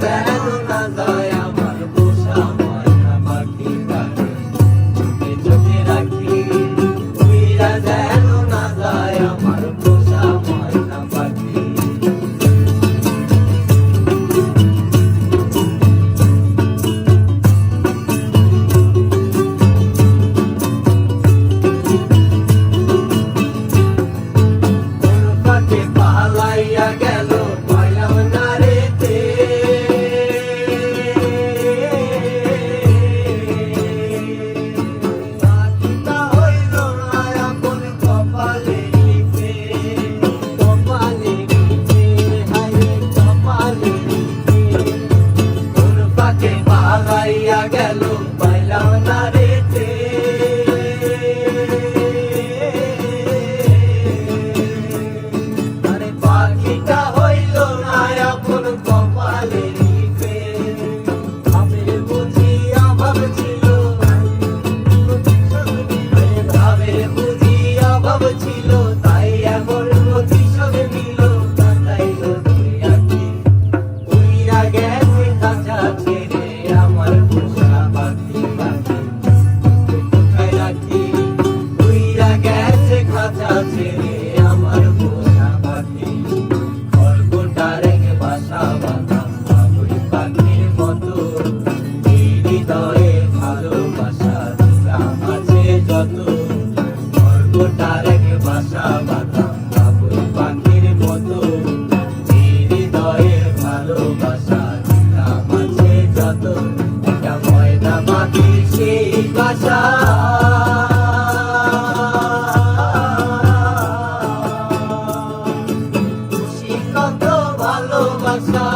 Santa Cruz. Hallelujah. ভালোবাসা বাতাম বাবুই পাখির মতো। হৃদয়ের ভালোবাসা মাঝে যত। একটা ময়না পাখির সেই বাসা। ভালোবাসা।